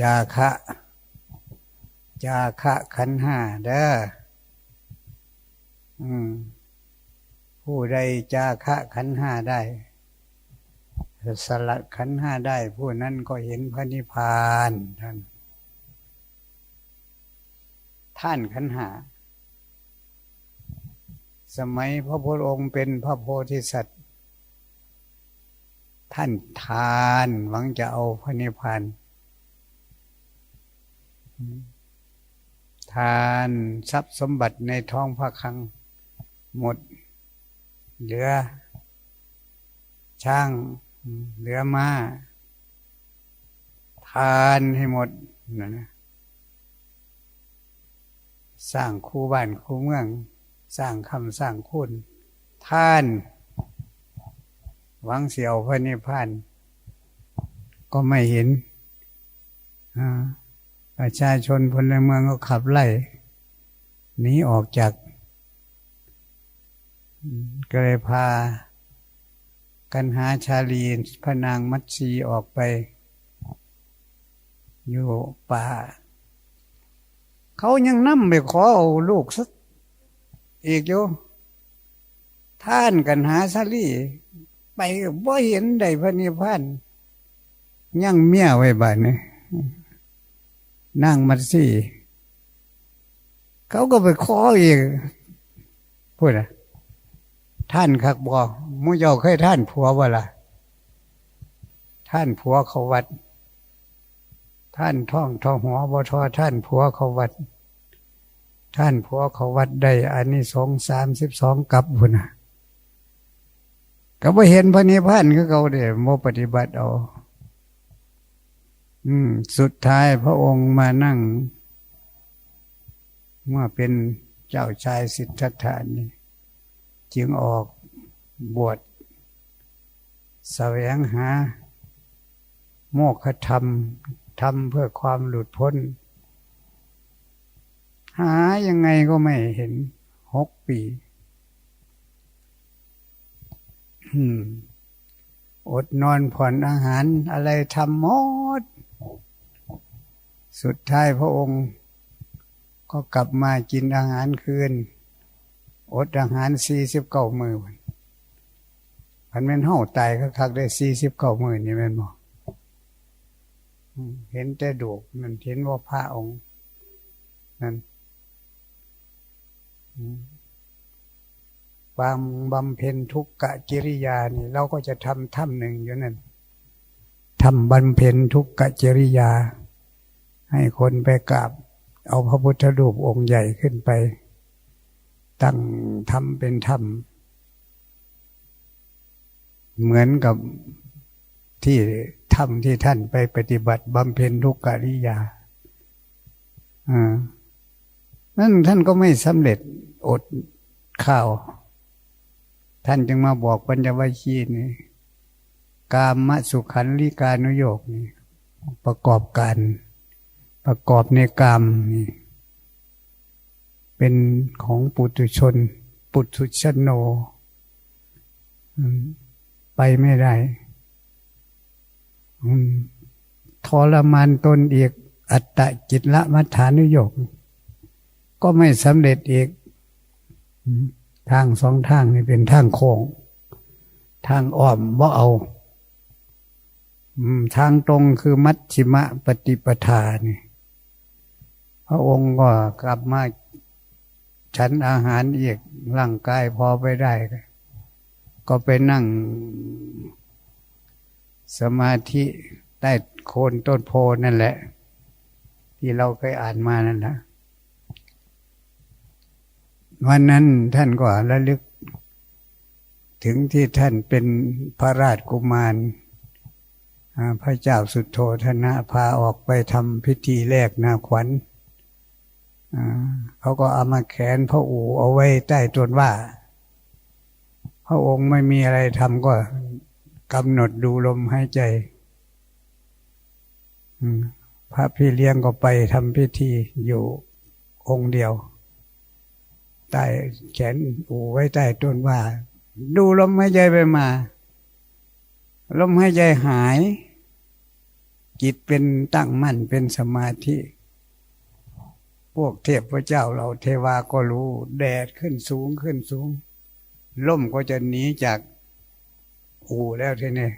จาคะจาคะขันห้าเด้อผู้ใดจาคะขันห้าได้ สลัดขันห้าได้ ผู้นั้นก็เห็นพระนิพพานท่านท่านขันห้าสมัยพระพุทธองค์เป็นพระโพธิสัตว์ ท่านทานหวังจะเอาพระนิพพาน ทานทรัพย์สมบัติในท้องพระคลัง หมด เหลือ ช่าง เหลือมาทานให้หมดนะนะสร้างคูบ้านคูเมือง สร้างคำสร้างคุณท่าน หวังเสียวพระนิพพานก็ไม่เห็นอ่า ประชาชนพลเมืองก็ขับไล่หนีออกจาก ก็เลยพา กันหาชาลีพระนางมัตสีออกไป อยู่ป่า เขายังนั่มไปขอเอาลูกสักอีกอยู่ท่านกันหาชาลีไปบ่เห็นได้พระนิพพานยังเมียไว้บ้านนี่ นั่งมัดสี่เขาก็ไปขออีกพูดอะท่านคักบอกมุยเอาเคยท่านผัวบ่ล่ะ ท่านผัวเขาวัด ท่านท่องท่องหัวบทอท่านผัวเขาวัด ท่านผัวเขาวัดได้อันนี้สองสามสิบสองกับพุ่นนะก็ไปเห็นพระนิพพานก็เขาเดี๋ยวโมปฏิบัติเอา อืม สุดท้ายพระองค์มานั่ง เมื่อเป็นเจ้าชายสิทธัตถานี่จึงออกบวชแสวงหา โมกขธรรมทำเพื่อความหลุดพ้น หายังไงก็ไม่เห็นหกปีอดนอนผ่อนอาหารอะไรทำหมด สุดท้ายพระองค์ก็กลับมากินอาหารคืน อดอาหารสี่สิบเก้ามือพันเป็นเห่าตายคักๆได้สี่สิบเก้ามือนี่แม่นบอกเห็นแต่ดูกนั่นเห็นว่าพระองค์นั่นบางบำเพ็ญทุกกะกิริยานี่เราก็จะทำถ้ำหนึ่งอยู่นั่นทำบำเพ็ญทุกกะกิริยา ให้คนไปกราบ เอาพระพุทธรูปองค์ใหญ่ขึ้นไป ตั้งทำเป็นถ้ำเหมือนกับที่ถ้ำที่ท่านไปปฏิบัติบำเพ็ญทุกกริยาอ่านั่นท่านก็ไม่สำเร็จอดข้าว ท่านจึงมาบอกปัญญวัชีนี่กามสุขันลิกานุโยกนี่ประกอบการ ประกอบในกามนี่เป็นของปุถุชน ปุถุชนโน ไปไม่ได้ทรมานตนอีก อัตตะจิตละมัฐานุโยก ก็ไม่สำเร็จอีก ทางสองทางนี่เป็นทางโค้งทางอ้อมบ่เอาทางตรงคือมัชชิมะปฏิปทานี่ ระองค์ก็กลับมาฉันอาหารอีกร่างกายพอไปได้ ก็ไปนั่งสมาธิใต้โคนต้นโพนั่นแหละ ที่เราเคยอ่านมานั่นแหละวันนั้นท่านก็ระลึก ถึงที่ท่านเป็นพระราชกุมาร พระเจ้าสุดโทธนะพาออกไปทำพิธีแรกนาขวัญ เขาก็เอามาแขนพระอู่เอาไว้ใต้ต้นว่า พระองค์ไม่มีอะไรทำก็กำหนดดูลมหายใจพระพี่เลี้ยงก็ไปทำพิธีอยู่องค์เดียวใต้แขนอูไว้ใต้ต้นว่า ดูลมหายใจไปมา ลมหายใจหาย จิตเป็นตั้งมั่นเป็นสมาธิ พวกเทพเจ้าเราเทวาก็รู้ แดดขึ้นสูงขึ้นสูง ล่มก็จะหนีจากอู่แล้วทีนี้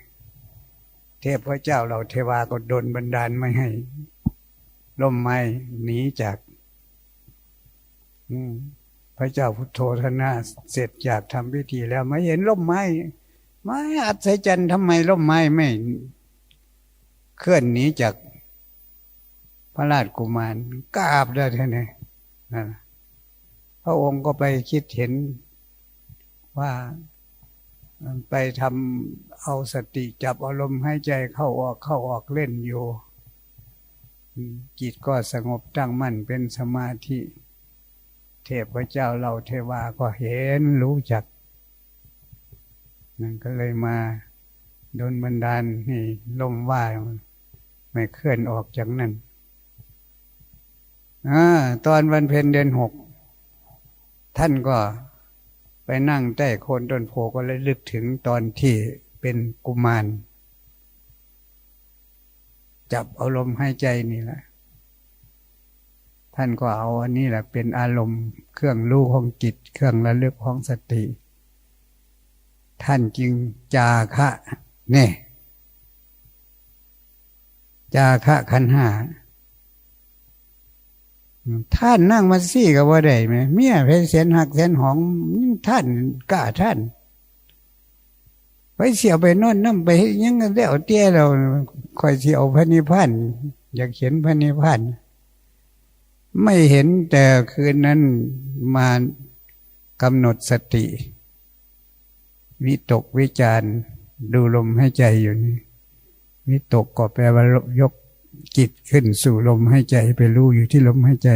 เทพพระเจ้าเราเทวาก็ดนบันดาลไม่ให้ ล่มไม้หนีจากพระเจ้าพุทโธทนาเสร็จจากทำพิธีแล้วไม่เห็นล่มไม้ไม้อัศจรรย์ทำไมล่มไม้ไม่ เคลื่อนหนีจาก พระราชกุมารกราบได้ท่านนี่นั่นพระองค์ก็ไปคิดเห็นว่าไปทำเอาสติจับอารมณ์ให้ใจเข้าออกเข้าออกเล่นอยู่จิตก็สงบตั้งมั่นเป็นสมาธิ เทพเจ้าเราเทวาก็เห็นรู้จัก นั่นก็เลยมาโดนบันดาลให้ลมว่าไม่เคลื่อนออกจากนั้น อตอนวันเพ็ญเดือนหก ท่านก็ไปนั่งใต้โคนต้นโพก็เลยลึกถึงตอนที่เป็นกุมาร จับอารมณ์ให้ใจนี่แหละ ท่านก็เอาอันนี้แหละเป็นอารมณ์เครื่องรู้ของจิต เครื่องระลึกของสติ ท่านจึงจาคะเนี่ยจาคะขันห้า ท่านนั่งมาซี่กับว่าได้ไหมเมียเพเสียนหักเสียนหองท่านกล้าท่าน ไปเสียไปนอนน้ำไปยังเลี้ยวเตี้ยเราคอยเสียวพระนิพพานอยากเห็นพระนิพพานไม่เห็นแต่คืนนั้นมากำหนดสติ วิตกวิจารดูลมให้ใจอยู่นี่วิตกก็แปลว่ายก จิตขึ้นสู่ลมให้ใจไปรู้อยู่ที่ลมให้ใจ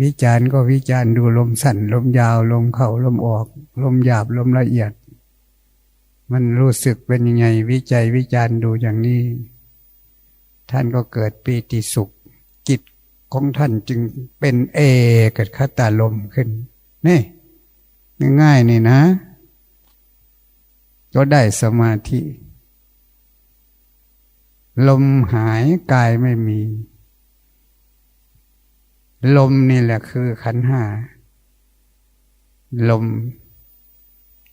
วิจารณ์ก็วิจารณ์ดูลมสั่น ลมยาว ลมเข้าลมออก ลมหยาบลมละเอียด มันรู้สึกเป็นยังไง วิจัยวิจารณ์ดูอย่างนี้ ท่านก็เกิดปีติสุข จิตของท่านจึงเป็นเอเกิดคตาลมขึ้น นี่ง่ายๆนี่นะ ก็ได้สมาธิ ลมหายกายไม่มี ลมนี่แหละคือขันห้าลม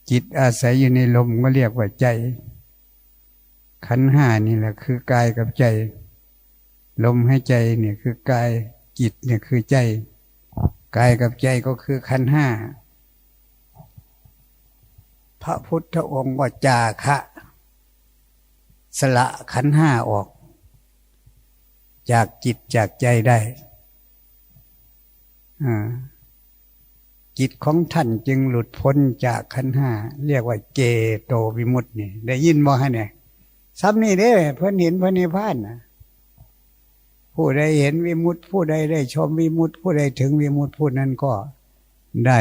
จิตอาศัยอยู่ในลมก็เรียกว่าใจ ขันห้านี่แหละคือกายกับใจ ลมให้ใจเนี่ยคือกายจิตเนี่ยคือใจ กายกับใจก็คือขันห้า พระพุทธองค์ว่าจาคะ สละขันห้าออก จากจิตจากใจได้จิตของท่านจึงหลุดพ้นจากขันห้าเรียกว่าเจโตวิมุตตินี่ได้ยินบ่ฮะเนี่ยซ้ำนี่เด้เพื่อนเห็นพระนิพพานนะผู้ใดเห็นวิมุตติผู้ใดได้ชมวิมุตติผู้ใดถึงวิมุตติผู้นั้นก็ได้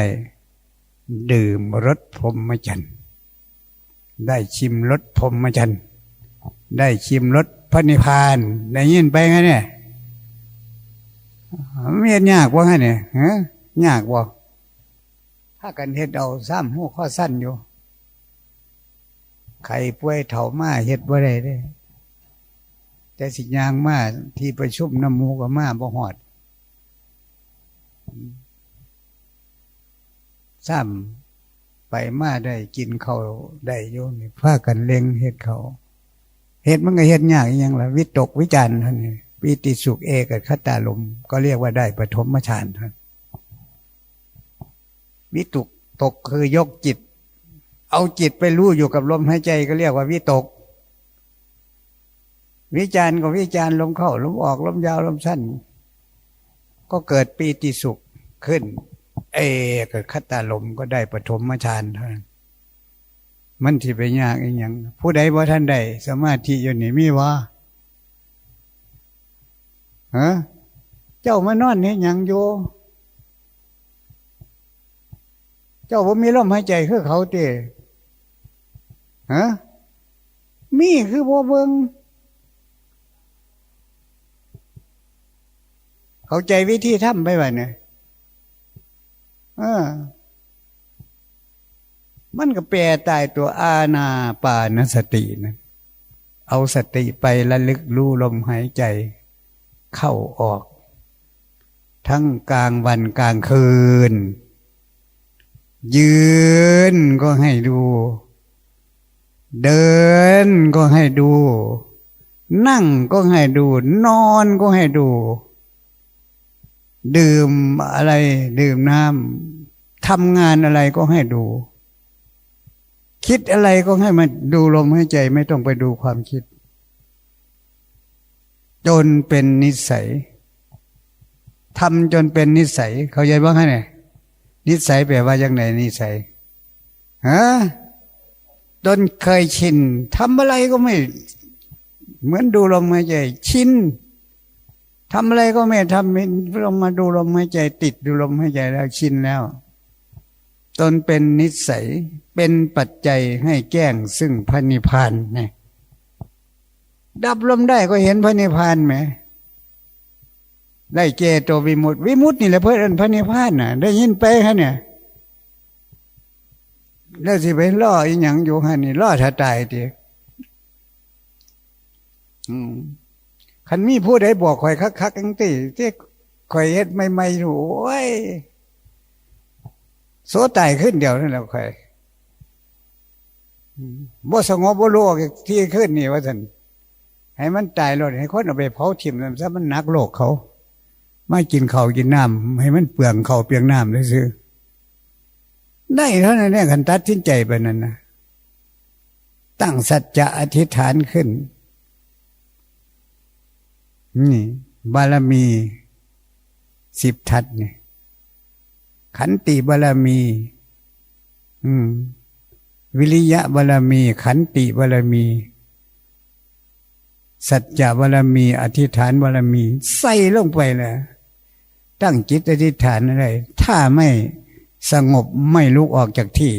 ดื่มรสพรหมจรรย์ได้ชิมรสพรหมจรรย์ ได้ชิมรสพระนิพพานได้ยินไปไงเนี่ยไม่ยากว่าไงเนี่ยฮะยากว่าถ้ากันเฮ็ดเอาซ้ำหัวข้อสั้นอยู่ใครป่วยเถามาเฮ็ดบ่ได้ได้แต่สิยางมาที่ประชุมน้ำมูกับมาบ่หอดซ้ำไปมาได้กินเขาได้โยนี่พากันเล็งเฮ็ดเขา เหตุมันก็เหตุยากอย่างละวิตกวิจารณ์ท่านนี่วิติสุขเอกับคตาลมก็เรียกว่าได้ปฐมฌานท่านวิตกตกคือยกจิต เอาจิตไปรู้อยู่กับลมหายใจก็เรียกว่าวิตก วิจารณ์ก็วิจารณ์ลมเข้าลมออกลมยาวลมสั้น ก็เกิดปีติสุขขึ้น เอกับคตาลมก็ได้ปฐมฌานท่าน มันที่ไปยากอีกอย่างผู้ใดว่ท่านใดสมาธิอยู่นี่มีวะฮะเจ้ามานอนนี่ยังอยู่เจ้าผมมีลมหายใจคือเขาเตะฮะมีคือบ่เบิงเข้าใจวิธีทำไปบ้าเนี่ยเออ มันก็แปลตายตัวอาณาปานสตินะเอาสติไประลึกรู้ลมหายใจ เข้าออก ทั้งกลางวันกลางคืน ยืนก็ให้ดู เดินก็ให้ดู นั่งก็ให้ดู นอนก็ให้ดู ดื่มอะไร ดื่มน้ำทำงานอะไรก็ให้ดู คิดอะไรก็ให้มาดูลมหายใจไม่ต้องไปดูความคิด จนเป็นนิสัยทำจนเป็นนิสัย เขาใจบ้างไงนิสัยแปลว่าอย่างไหนนิสัยฮะจนเคยชินทำอะไรก็ไม่ เหมือนดูลมหายใจ ชินทำอะไรก็ไม่ทำลงมาดูลมหายใจ ติดดูลมหายใจแล้วชินแล้ว ตนเป็นนิสัยเป็นปัจจัยให้แก้งซึ่งพระนิพพานเนี่ยดับลมได้ก็เห็นพระนิพพานไหมได้เจโตวิมุตติวิมุตตินี่แหละเพื่อนพระนิพพานน่ะ ได้ยินไปฮะเนี่ยแล้วสิไปล่ออีหยังอยู่ฮะนี่ล่อถ้าตายทีขันมีผู้ใดบอกคอยคักคักกังตีที่คอยเฮ็ดไม่ไม่รู้โอ้ย โสตายขึ้นเดียวนั่นแหละใครบ่สงบบ่โลกที่ขึ้นนี่ว่าท่านให้มันตายรถให้คนเอาไปเผาถิ่มซะมันนักโลกเขา ไม่กินเขากินน้ำให้มันเปลืองเขาเปลืองน้ำเลยซื้อได้เท่านั้นเนี่ยขันตัดทิ้นใจไปนั่นนะตั้งสัจจะอธิษฐานขึ้น นี่ บารมีสิบทัศเนี่ย ขันติบารมี อืม วิริยะบารมี ขันติบารมี สัจจะบารมี อธิษฐานบารมี ใส่ลงไปเลยตั้งจิตอธิษฐานอะไร ถ้าไม่สงบไม่ลุกออกจากที่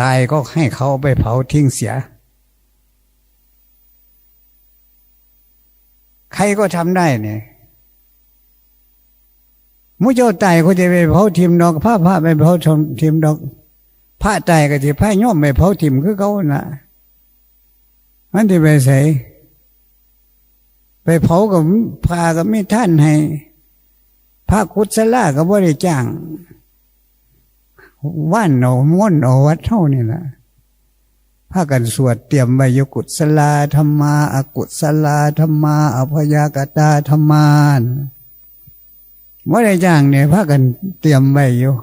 ตายก็ให้เขาไปเผาทิ้งเสีย ใครก็ทำได้เนี่ย มุเจ้าตายก็จะไปเผาทิมดอกผ้าผ้าไปเผาทิมดอกผ้าตายก็จะผ้าย่อมไปเผาทิมคือเขาน่ะ มันจะไปใส่ไปเผากับพากับไม่ท่านให้พระกุศลาก็บ่ได้จ้างว่านเอม้วนเอวัดเท่านี่แหละพากันสวดเตรียมใบยกุศลาธรรมาอากุศลาธรรมาอภยากตาธรรมาน ว่าได้จ้างเนี่ยพากันเตรียมไว้อยู่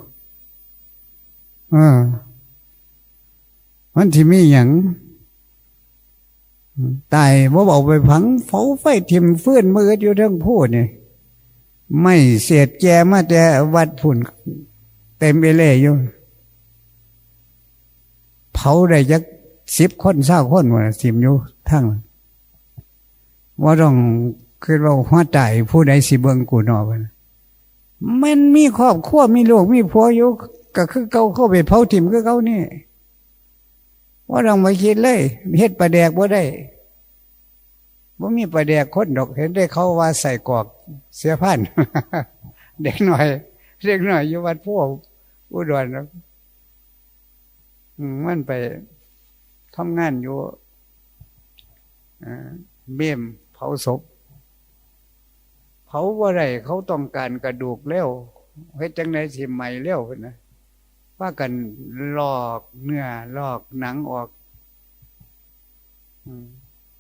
อมันที่มีอย่างตายว่าบอกไปผังเฝ้าไฟทิมเฟื่อนมืออยู่ทั้งพูดเนี่ยไม่เสียดแกมาแต่วัดผุ่นเต็มเอเล่อยู่เผาได้ยักสิบคนเศร้าคนวะสิมอยู่ทั้งว่าต้องคือเราหัวใจผู้ใดสิเบิงกูนอไป มันมีครอบครัวมีลูกมีผัวอยู่ก็คือเขาเข้าไปเผาถิ่มคือเขานี่ว่าเราไม่คิดเลยเฮ็ดประแดกว่าได้ว่ามีประแดกคนดอก เห็นได้เขาว่าใส่กอกเสียพันเด็กหน่อยเด็กหน่อยอยู่วัดพวกอุดรนะมันไปทำงานอยู่เบี้ยมเผาศพ เขาว่าไรเขาต้องการกระดูกเลี้ยวเฮ้ยจังไดสิใหม่เลี้ยวนะว่ากันลอกเนื้อลอกหนังออก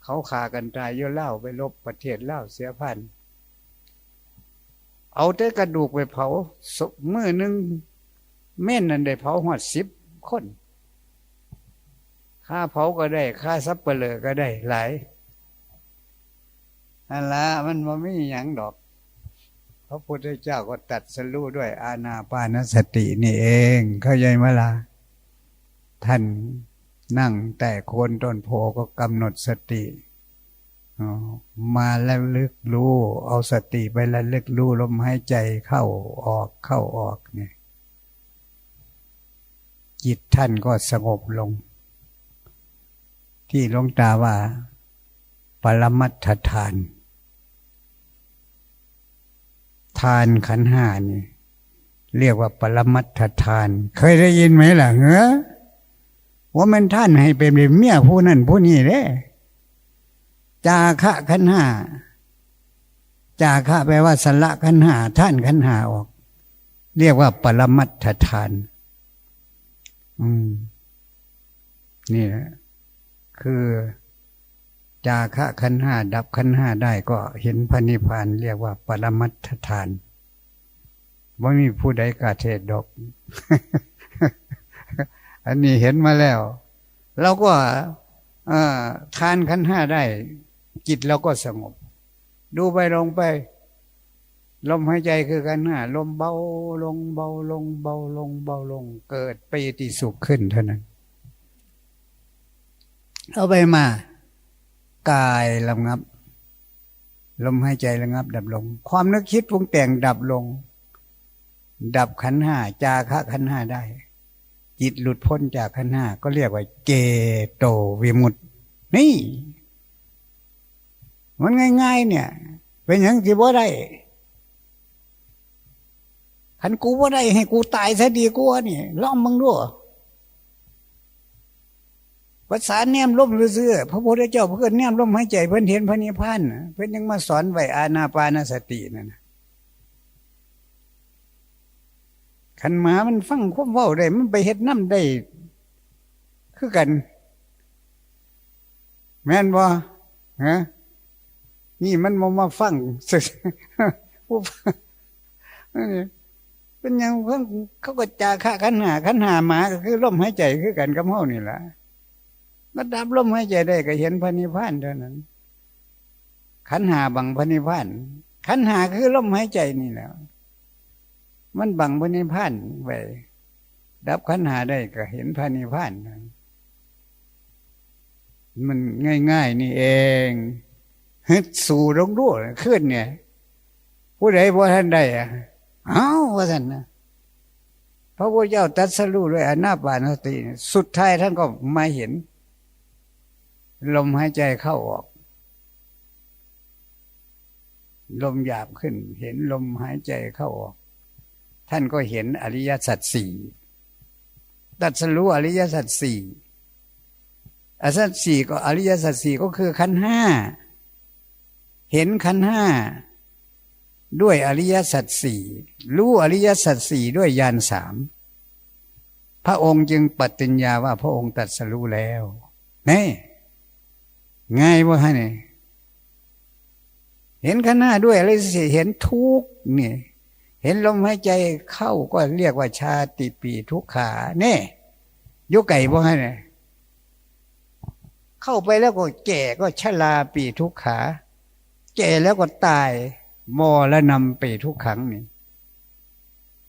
เขาขากันตายเยอะเล่าไปลบประเทศเล่าเสียพันเอาแต่กระดูกไปเผามือหนึ่งเม่นนั่นได้เผาหอดสิบคนค่าเผาก็ได้ค่าซับเปลือก็ได้หลายอันละมันมาไม่มีอย่างดอก ระพุทธเจ้าก็ตัดสรู้ด้วยอาณาปานสตินี่เอง เข้าใจไหมล่ะท่านนั่งแต่โคนต้นโพก็กำหนดสติมาแล้วลึกรู้ เอาสติไปแล้วลึกรู้ลมหายใจเข้าออกเข้าออกเนี่ยจิตท่านก็สงบลง ที่ลงตาว่า ปรมัตถทาน ทานขันห้านี่เรียกว่าปรมัตถทาน เคยได้ยินไหมล่ะเหรอว่ามันท่านให้เป็นเมียผู้นั้นผู้นี้เด้จาคะขันห้าจาคะแปลว่าสละขันหาท่านขันหาออก เรียกว่า ปรมัตถทาน อืม นี่แหละคือ จาคะขันห้าดับขันห้าได้ก็เห็นพระนิพพานเรียกว่าปรมัตถทานว่ามีผู้ใดกาเทศดอก อันนี้เห็นมาแล้ว เราก็ทานขันห้าได้ จิตเราก็สงบ ดูไปลงไป ลมหายใจคือกันห้าลมเบาลงเบาลงเบาลงเบาลง เกิดปีติสุขขึ้นเท่านั้น เอาไปมา กายระงับ ลมหายใจระงับ ดับลง ความนึกคิดปรุงแต่งดับลง ดับขันห้าจาคะขันห้าได้ จิตหลุดพ้นจากขันห้าก็เรียกว่า เจโตวิมุตติ นี่ มันง่าย ๆ เนี่ย เป็นอย่างที่ว่าได้ขันกูว่าได้ให้กูตายซะดีกว่านี่ลองมึงด้วย ภาษาแนมลมเรื่อพระพุทธเจ้าเพื่อนแนมลมหายใจเพื่อนเห็นพระนิพพานเพื่อนยังมาสอนไว้อาณาปานสตินั่นขันหมามันฟังควบเว้าได้ มันไปเฮ็ดน้ำได้ คือกัน แม่นบ่ฮะนี่มันมามาฟังสุดผู้เป็นยังเพิ่งเขาก็จาค่าขันหาขันหาหมาก็คือลมหายใจคือกันกับเฮานี่แหละ มาดับลมหายใจได้ก็เห็นพระนิพพานเท่านั้น ขันหาบังพระนิพพานขันหาคือลมหายใจนี่แหละมันบังพระนิพพานไปดับขันหาได้ก็เห็นพระนิพพานมันง่าย ๆ นี่เองฮึดสู่ลงด้วยขึ้นเนี่ย ผู้ใดบ่ท่านได้อะเอ้าว่าท่านนะพระพุทธเจ้าตัดสรู้ด้วยอนาปานสติ สุดท้ายท่านก็มาเห็น ลมหายใจเข้าออก ลมหยาบขึ้น เห็นลมหายใจเข้าออก ท่านก็เห็นอริยสัจสี่ตัดสรู้อริยสัจสี่อริยสัจสี่ก็อริยสัจสี่ก็คือขันห้าเห็นขันห้าด้วยอริยสัจสี่รู้อริยสัจสี่ด้วยญาณสามพระองค์จึงปฏิญญาว่าพระองค์ตัดสรู้แล้วนี่ ง่ายว่าให้เนี่ยเห็นขันห้าด้วยอริยสัจสี่เห็นทุกเนี่ยเห็นลมหายใจเข้าก็เรียกว่าชาติปีทุกขาเน่ยุไก่บ่ให้เนี่ยเข้าไปแล้วก็แก่ก็ชราปีทุกขา แก่แล้วก็ตายมอและนำปีทุกขังนี่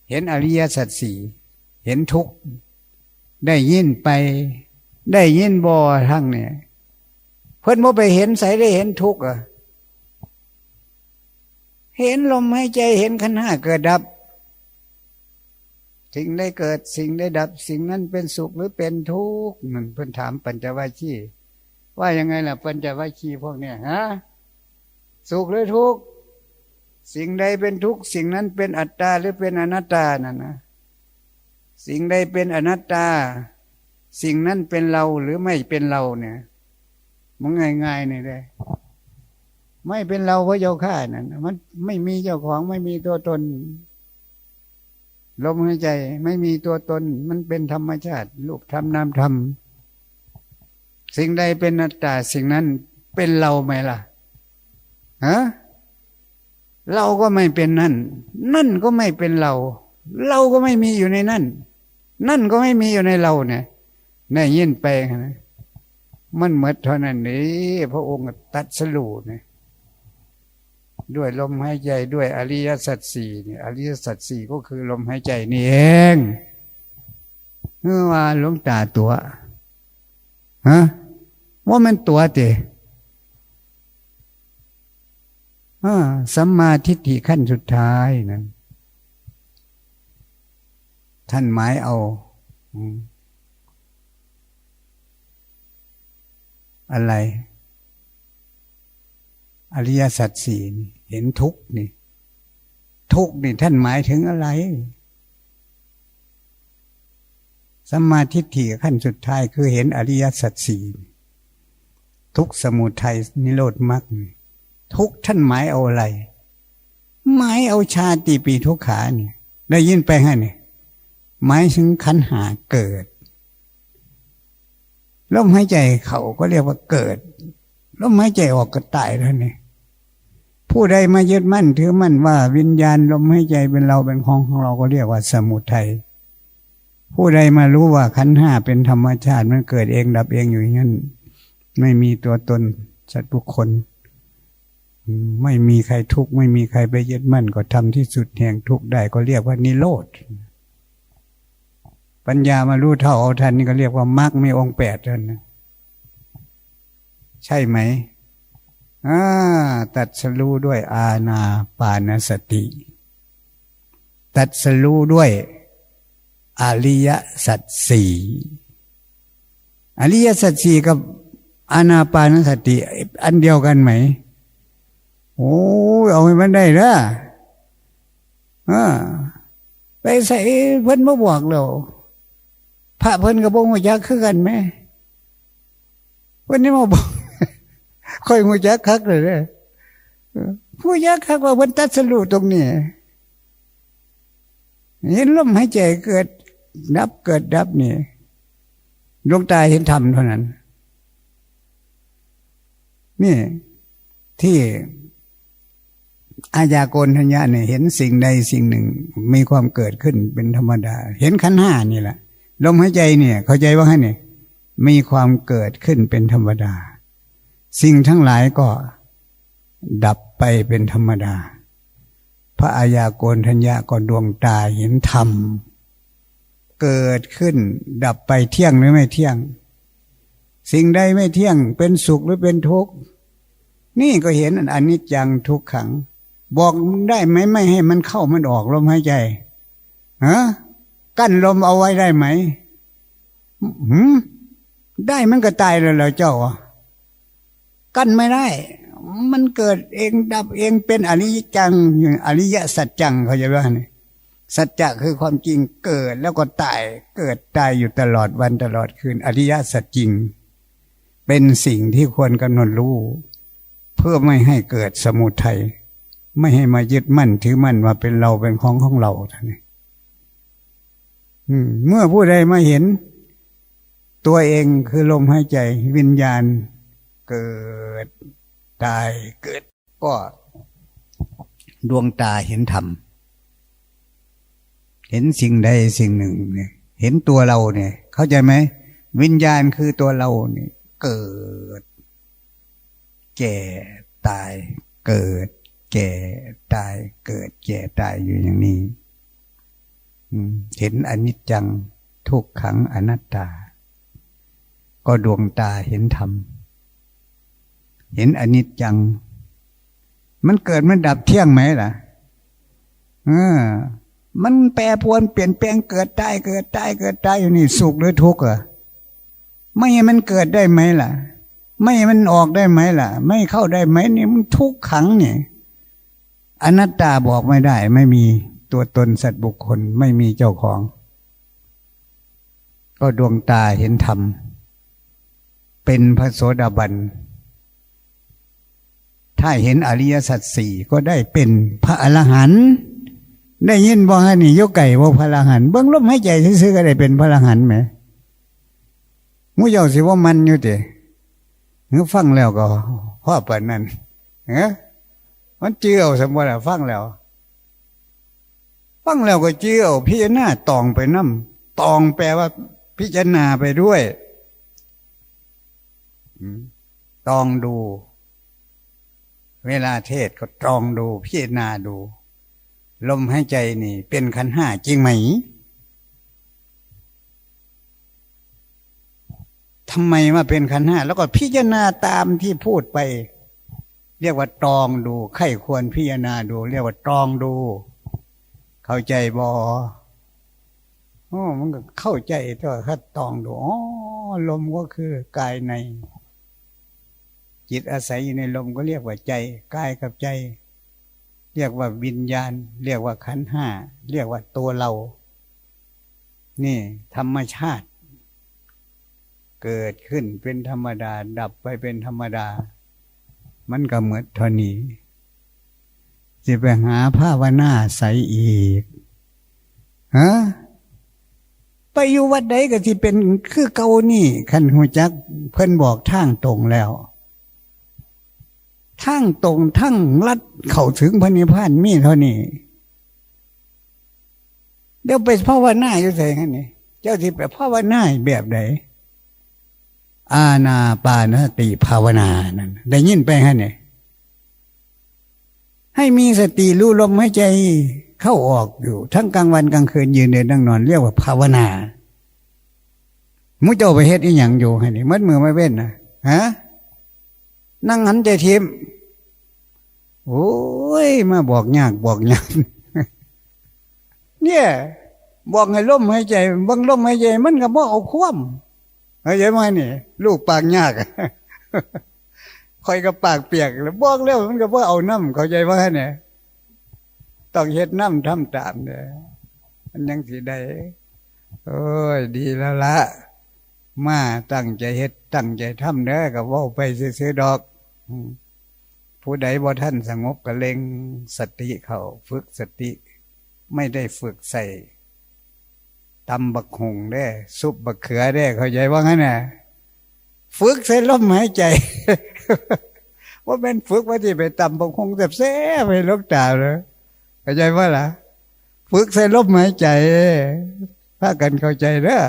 เห็นอริยสัจสี่เห็นทุกได้ยินไป ได้ยินบอทั้งเนี่ย เพื่อนโมไปเห็นใสได้เห็นทุกอะเห็นลมหายใจเห็นขันห้าเกิดดับ สิ่งได้เกิดสิ่งได้ดับ สิ่งนั้นเป็นสุขหรือเป็นทุกข์มันเพิ่นถามปัญจวัคคีย์ว่ายังไงล่ะปัญจวัคคีย์พวกเนี้ยฮะสุขหรือทุกข์สิ่งใดเป็นทุกข์สิ่งนั้นเป็นอัตตาหรือเป็นอนัตตานั่นนะสิ่งใดเป็นอนัตตา สิ่งนั้นเป็นเราหรือไม่เป็นเราเนี่ย มันง่ายๆนี่เลย ไม่เป็นเราเพราะเจ้าข้านั่นมันไม่มีเจ้าของไม่มีตัวตนลมหายใจไม่มีตัวตน มันเป็นธรรมชาติรูปธรรมนามธรรมสิ่งใดเป็นนัตตาสิ่งนั้นเป็นเราไหมล่ะฮะเราก็ไม่เป็นนั่น นั่นก็ไม่เป็นเรา เราก็ไม่มีอยู่ในนั่น นั่นก็ไม่มีอยู่ในเราเนี่ยในยินไปนะ มันเหมือนเท่านั้นนี้พระองค์ตัดสลูเนี่ยด้วยลมหายใจด้วยอริยสัจสี่เนี่ยอริยสัจสี่ก็คือลมหายใจนี่เองเมื่อว่าลวงตาตัวฮะว่ามันตัวเตสัมมาทิฏฐิขั้นสุดท้ายนั้นท่านหมายเอา อะไร อริยสัจสี่เห็นทุกนี่ ทุกนี่ท่านหมายถึงอะไรสัมมาทิฏฐิขั้นสุดท้ายคือเห็นอริยสัจสี่ทุกสมุทัยนิโรธมรรคทุกท่านหมายเอาอะไร หมายเอาชาติปีทุกขาเนี่ยได้ยินไปฮะเนี่ยหมายถึงขันหาเกิด ลมหายใจเขาก็เรียกว่าเกิดลมหายใจออกก็ตายแล้วนี่ผู้ใดมายึดมั่นถือมั่นว่าวิญญาณลมหายใจเป็นเราเป็นของของเราก็เรียกว่าสมุทัยผู้ใดมารู้ว่าขันห้าเป็นธรรมชาติมันเกิดเองดับเองอยู่อย่างนั้นไม่มีตัวตนสัตว์บุคคล ไม่มีใครทุกข์ไม่มีใครไปยึดมั่นก็ทำที่สุดแห่งทุกข์ได้ก็เรียกว่านิโรธ ปัญญามารู้เท่าเอาทันนี่ก็เรียกว่ามรรคมีองค์แปดท่านนใช่ไหมอ่าตัดสรู้ด้วยอาณาปานสติ ตัดสรู้ด้วยอริยสัจสี่อริยสัจสี่กับอาณาปานสติ อันเดียวกันไหม โอ้เอาให้มันได้ละอ่าไปใส่เพิ่นมาบอกเรา พระเพิ่นกับพวกหัวยักษ์คือกันไหมวันนี้มาบอกค่อยหัวยักษ์คักเลยเลยหัวยักษ์คักว่าเพิ่นตัดสรุตรงนี้เห็นลมหายใจเกิดดับเกิดดับนี่ดวงตาเห็นธรรมเท่านั้น นี่ที่อาญาโกนทัญญาเนี่ยเห็นสิ่งใดสิ่งหนึ่งมีความเกิดขึ้นเป็นธรรมดา เห็นขันห้านี่แหละ ลมหายใจเนี่ย เข้าใจว่าไงเนี่ยมีความเกิดขึ้นเป็นธรรมดา สิ่งทั้งหลายก็ดับไปเป็นธรรมดา พระอาญาโกนทัญญาก็ดวงตาเห็นธรรม เกิดขึ้น ดับไปเที่ยงหรือไม่เที่ยง สิ่งใดไม่เที่ยง เป็นสุขหรือเป็นทุกข์นี่ก็เห็นอันนี้จังทุกขัง บอกได้ไหมไม่ให้มันเข้ามันออกลมหายใจฮะ กั้นลมเอาไว้ได้ไหมหืมได้มันก็ตายแล้วเหรอเจ้ากั้นไม่ได้ มันเกิดเองดับเองเป็นอริยจังอริยสัจจังเขาจะว่าไงสัจจะคือความจริงเกิดแล้วก็ตาย เกิดตายอยู่ตลอดวันตลอดคืน อริยสัจจริง เป็นสิ่งที่ควรกำหนดรู้ เพื่อไม่ให้เกิดสมุทัยไม่ให้มายึดมั่นถือมั่นว่าเป็นเราเป็นของของเราท่านนี้ เมื่อผู้ใดมาเห็น ตัวเองคือลมหายใจวิญญาณ เกิดตายเกิด ก็ดวงตาเห็นธรรม เห็นสิ่งใดสิ่งหนึ่งเนี่ย เห็นตัวเราเนี่ย เข้าใจไหมวิญญาณคือตัวเราเนี่ย เกิด แก่ตาย เกิด แก่ตาย เกิด แก่ตายอยู่อย่างนี้ เห็นอนิจจังทุกขังอนัตตา ก็ดวงตาเห็นธรรม เห็นอนิจจัง มันเกิดมันดับเที่ยงไหมล่ะเออมันแปรปวนเปลี่ยนแปลงเกิดตายเกิดตายเกิดตายอยู่นี่สุขหรือทุกข์อะไม่ให้มันเกิดได้ไหมล่ะ ไม่ให้มันออกได้ไหมล่ะ ไม่เข้าได้ไหมนี่มันทุกขังเนี่ยอนัตตาบอกไม่ได้ ไม่มี ตัวตนสัตว์บุคคลไม่มีเจ้าของ ก็ดวงตาเห็นธรรม เป็นพระโสดาบัน ถ้าเห็นอริยสัจสี่ก็ได้เป็นพระอรหันต์ได้ยินบอกให้นี่ยกไก่ว่าพระอรหันต์เบื้องลมให้ใจซื้อก็ได้เป็นพระอรหันต์ไหมมูเจ้าสิว่ามันอยู่เดีเงือฟังแล้วก็พ่อเปิดนั่นเฮ้มันเจียวสมบัติฟังแล้ว ฟังแล้วก็เจียวพิจารณาตองไปน้ำตองแปลว่า พิจารณาไปด้วยตองดู เวลาเทศก็ตองดู พิจารณาดู ลมหายใจนี่ เป็นขันห้าจริงไหมทำไมมาเป็นขันห้าแล้วก็พิจารณาตามที่พูดไป เรียกว่าตองดูไข้ควรพิจารณาดู เรียกว่าตองดู เข้าใจบออ๋อมันก็เข้าใจตัวคัดตองดูอ๋อลมก็คือกายใน จิตอาศัยอยู่ในลมก็เรียกว่าใจกายกับใจ เรียกว่าวิญญาณ เรียกว่าขันห้า เรียกว่าตัวเรา นี่ ธรรมชาติ เกิดขึ้นเป็นธรรมดา ดับไปเป็นธรรมดา มันก็เหมือนเท่านี้ จะไปหาภาวนาใสอีกฮะไปอยู่วัดใดก็ที่เป็นคือเก่านี่ขันหัวจัก เพิ่นบอกทางตรงแล้วทางตรงทั้งลัดเข้าถึงพระนิพพานมีเท่านี้ เดี๋ยวไปภาวนาอยู่ใส่กันนี่เจ้าที่ไปภาวนาแบบไหนอาณาปานสติภาวนานั่นได้ยินไปฮะเนี่ย ให้มีสติรู้ลมหายใจเข้าออกอยู่ ทั้งกลางวันกลางคืนยืนเดินนั่งนอนเรียกว่าภาวนามุเจ้าไปเฮ็ดอีหยังอยู่ให้นี่มัดมือไม่เว้นนะฮะนั่งหันใจทิมโอ้ย มาบอกยากบอกยากเนี่ย บอกให้ลมหายใจบางลมหายใจ มันก็บอกเอาคว่ำเข้าใจไหมนี่ ลูกปากยาก คอยกับปากเปียกแล้วบอกแล้วมันก็ว่าเอาน้ำเข้าใจว่าเนี่ยต้องเฮ็ดน้ำทำตามเนี่ยมันยังสิได้โอ้ยดีแล้วละมาตั้งใจเฮ็ดตั้งใจทำเด้อกับว่าไปซื้อดอก ผู้ใดบ่ท่านสงบก็เลงสติเขาฝึกสติ ไม่ได้ฝึกใส่ตำบักหงได้ซุปบักเขือได้เข้าใจว่างั้นน่ะ ฝึกใส่ลมหายใจ ว่าเป็นฝึกว่าที่ไปตำบงคงแซ่บไปลูกตาเลยเข้าใจว่าล่ะ ฝึกใส่ลมหายใจ ถ้ากันเข้าใจเด้อ